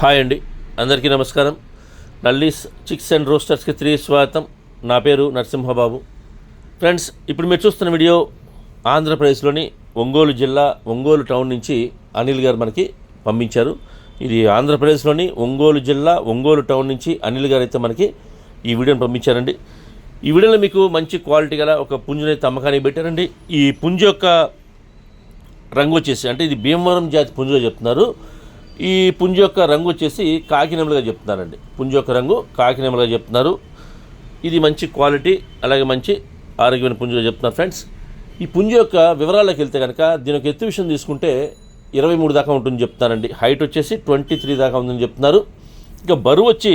Hi అండి. అందరికీ నమస్కారం. నల్లీస్ చిక్స్ అండ్ రోస్టర్స్కి తిరిగి స్వాగతం. నా పేరు నరసింహబాబు. ఫ్రెండ్స్ ఇప్పుడు మీరు చూస్తున్న వీడియో ఆంధ్రప్రదేశ్లోని ఒంగోలు జిల్లా ఒంగోలు టౌన్ నుంచి అనిల్ గారు మనకి పంపించారు. ఇది ఆంధ్రప్రదేశ్లోని ఒంగోలు జిల్లా ఒంగోలు టౌన్ నుంచి అనిల్ గారు అయితే మనకి ఈ వీడియోని పంపించారండి. ఈ వీడియోలో మీకు మంచి క్వాలిటీ గల ఒక పుంజునైతే అమ్మకానికి పెట్టారండి. ఈ పుంజు యొక్క రంగు వచ్చేసి అంటే ఇది భీమవరం జాతి పుంజుగా చెప్తున్నారు. ఈ పుంజు యొక్క రంగు వచ్చేసి కాకినెమలుగా చెప్తున్నారండి. పుంజు యొక్క రంగు కాకినెమలుగా చెప్తున్నారు. ఇది మంచి క్వాలిటీ అలాగే మంచి ఆరోగ్యమైన పుంజుగా చెప్తున్నారు ఫ్రెండ్స్. ఈ పుంజు యొక్క వివరాల్లోకి వెళ్తే కనుక దీని యొక్క ఎత్తు విషయం తీసుకుంటే ఇరవై మూడు దాకా ఉంటుంది చెప్తానండి హైట్ వచ్చేసి ట్వంటీ త్రీ దాకా ఉందని చెప్తున్నారు. ఇంకా బరువు వచ్చి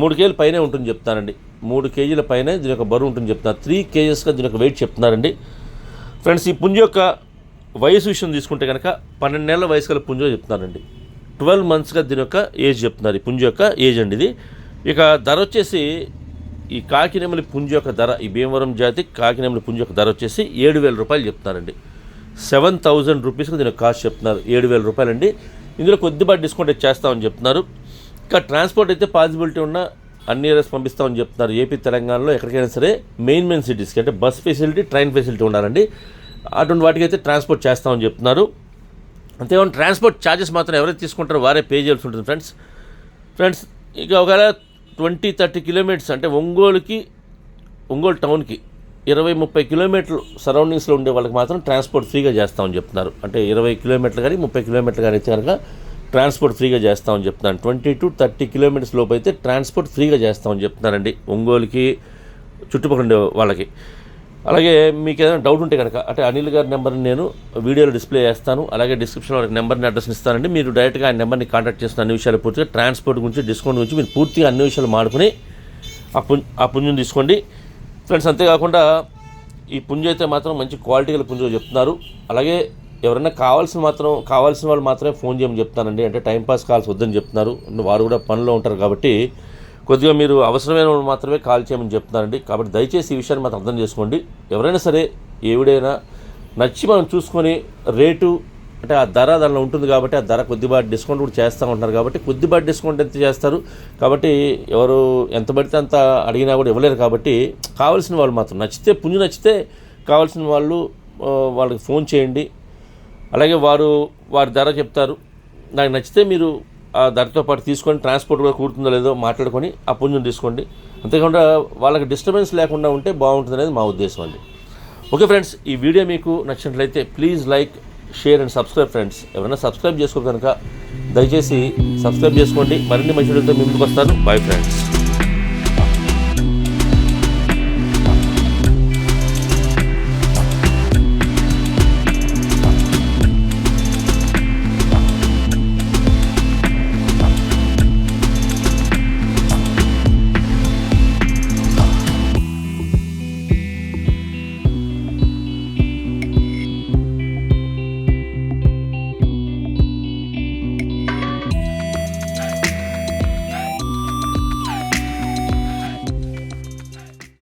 మూడు కేజీల పైనే ఉంటుంది చెప్తానండి మూడు కేజీల పైనే దీని యొక్క బరువు ఉంటుంది చెప్తున్నారు. త్రీ కేజెస్గా దీని యొక్క వెయిట్ చెప్తున్నారండి. ఫ్రెండ్స్ ఈ పుంజు యొక్క వయసు విషయం తీసుకుంటే కనుక పన్నెండు నెలల వయసు గల పుంజు చెప్తున్నారండి. ట్వెల్వ్ మంత్స్గా దీని యొక్క ఏజ్ చెప్తున్నారు ఈ పుంజు యొక్క ఏజ్ అండి ఇది. ఇక ధర వచ్చేసి ఈ కాకినెమలి పుంజు యొక్క ధర ఈ భీమవరం జాతి కాకినెమలి పుంజు యొక్క ధర వచ్చేసి ఏడు వేల రూపాయలు చెప్తున్నారండి. సెవెన్ థౌజండ్ రూపీస్కి దీని కాస్ట్ చెప్తున్నారు. ఏడు వేల రూపాయలండి. ఇందులో కొద్దిపాటి డిస్కౌంట్ అయితే చేస్తామని చెప్తున్నారు. ఇంకా ట్రాన్స్పోర్ట్ అయితే పాసిబిలిటీ ఉన్న అన్ని ఏరియాస్ పంపిస్తామని చెప్తున్నారు. ఏపీ తెలంగాణలో ఎక్కడికైనా సరే మెయిన్ మెయిన్ సిటీస్కి అంటే బస్ ఫెసిలిటీ ట్రైన్ ఫెసిలిటీ ఉండాలండి. అటువంటి వాటికి అయితే ట్రాన్స్పోర్ట్ చేస్తామని చెప్తున్నారు. అంతేకాని ట్రాన్స్పోర్ట్ ఛార్జెస్ మాత్రం ఎవరైతే తీసుకుంటారో వారే పే చేయాల్సి ఉంటుంది ఫ్రెండ్స్ ఫ్రెండ్స్ ఇక ఒకవేళ ట్వంటీ థర్టీ కిలోమీటర్స్ అంటే ఒంగోలుకి ఒంగోలు టౌన్కి ఇరవై ముప్పై కిలోమీటర్లు సరౌండింగ్స్లో ఉండే వాళ్ళకి మాత్రం ట్రాన్స్పోర్ట్ ఫ్రీగా చేస్తామని చెప్తున్నారు. అంటే ఇరవై కిలోమీటర్లు కానీ ముప్పై కిలోమీటర్లు కానీ అయితే కనుక ట్రాన్స్పోర్ట్ ఫ్రీగా చేస్తామని చెప్తున్నాను ట్వంటీ టు థర్టీ కిలోమీటర్స్ లోపు అయితే ట్రాన్స్పోర్ట్ ఫ్రీగా చేస్తామని చెప్తున్నారండి ఒంగోలుకి చుట్టుపక్కల ఉండే వాళ్ళకి. అలాగే మీకు ఏదైనా డౌట్ ఉంటే కనుక అంటే అనిల్ గారి నెంబర్ని నేను వీడియోలో డిస్ప్లే చేస్తాను. అలాగే డిస్క్రిప్షన్లో వాళ్ళకి నెంబర్ని అడ్రస్ ఇస్తానండి. మీరు డైరెక్ట్గా ఆ నెంబర్ని కాంటాక్ట్ చేసిన అన్ని విషయాలు పూర్తిగా ట్రాన్స్పోర్ట్ గురించి డిస్కౌంట్ గురించి మీరు పూర్తిగా అన్ని విషయాలు మాడుకుని ఆ పుంజ ఆ పుంజుని తీసుకోండి. ఫ్రెండ్స్ అంతేకాకుండా ఈ పుంజు అయితే మాత్రం మంచి క్వాలిటీ గల పుంజు చెప్తున్నారు. అలాగే ఎవరైనా కావాల్సిన మాత్రం కావాల్సిన వాళ్ళు మాత్రమే ఫోన్ చేయమని చెప్తానండి. అంటే టైంపాస్ కాల్స్ వద్దని చెప్తున్నారు. వారు కూడా పనిలో ఉంటారు కాబట్టి కొద్దిగా మీరు అవసరమైన మాత్రమే కాల్ చేయమని చెప్తున్నారండి. కాబట్టి దయచేసి ఈ విషయాన్ని మాత్రం అర్థం చేసుకోండి. ఎవరైనా సరే ఏవిడైనా నచ్చి మనం చూసుకొని రేటు అంటే ఆ ధర దానిలో ఉంటుంది కాబట్టి ఆ ధర కొద్దిపాటి డిస్కౌంట్ కూడా చేస్తూ ఉంటారు కాబట్టి కొద్దిపాటి డిస్కౌంట్ ఎంత చేస్తారు? కాబట్టి ఎవరు ఎంత పడితే అంత అడిగినా కూడా ఇవ్వలేరు కాబట్టి కావాల్సిన వాళ్ళు మాత్రం నచ్చితే పుంజు నచ్చితే కావాల్సిన వాళ్ళు వాళ్ళకి ఫోన్ చేయండి. అలాగే వారు వారి ధర చెప్తారు. నాకు నచ్చితే మీరు ఆ పాటు తీసుకొని ట్రాన్స్పోర్ట్ కూడా కూడుతుందో లేదో మాట్లాడుకొని ఆ పుంజుని తీసుకోండి. అంతేకాకుండా వాళ్ళకి డిస్టర్బెన్స్ లేకుండా ఉంటే బాగుంటుంది అనేది మా ఉద్దేశం అండి. ఓకే ఫ్రెండ్స్ ఈ వీడియో మీకు నచ్చినట్లయితే please like share and subscribe friends ఎవరైనా సబ్స్క్రైబ్ చేసుకో కనుక దయచేసి సబ్స్క్రైబ్ చేసుకోండి. మరిన్ని మంచి వీడియోతో ముందుకు వస్తాను. Bye friends